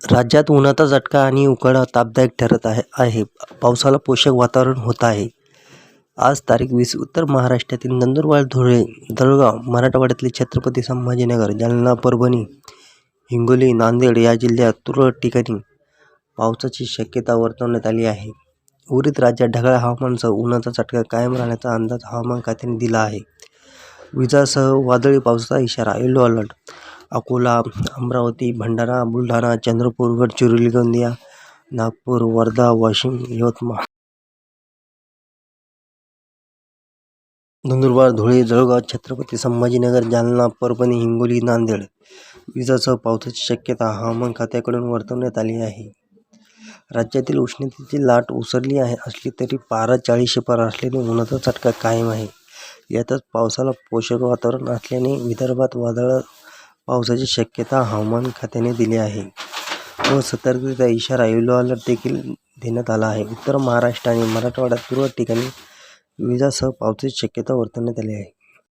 राज्यात उन्हाचा झटका आणि उकाडा तापदायक ठरत आहे आहे. पावसाला पोषक वातावरण होत आहे. आज तारीख वीस उत्तर महाराष्ट्रातील नंदुरबार धुळे जळगाव मराठवाड्यातले छत्रपती संभाजीनगर जालना परभणी हिंगोली नांदेड या जिल्ह्यात तुरळक ठिकाणी पावसाची शक्यता वर्तवण्यात आली आहे. उर्वरित राज्यात ढगाळ हवामानासह उन्हाचा झटका कायम राहण्याचा अंदाज हवामान खात्याने दिला आहे. विजासह वादळी पावसाचा इशारा येलो अलर्ट अकोला अमरावती भंडारा बुलढाणा चंद्रपूर गडचिरोली गोंदिया नागपूर वर्धा वाशिम यवतमाळ. नंदुरबार धुळे जळगाव छत्रपती संभाजीनगर जालना परभणी हिंगोली नांदेड. विजासह पावसाची शक्यता हवामान खात्याकडून वर्तवण्यात आली आहे. राज्यातील उष्णतेची लाट ओसरली आहे असली तरी पारा चाळीसशे पार असल्याने उन्हाचा चटका कायम आहे. यातच पावसाला पोषक वातावरण असल्याने विदर्भात वादळ पावसाची शक्यता हवामान खात्याने दिली आहे. व सतर्कतेचा इशारा येलो अलर्ट देखील देण्यात आला आहे. उत्तर महाराष्ट्र आणि मराठवाड्यात तुरळक ठिकाणी विजासह पावसाची शक्यता वर्तवण्यात आली आहे.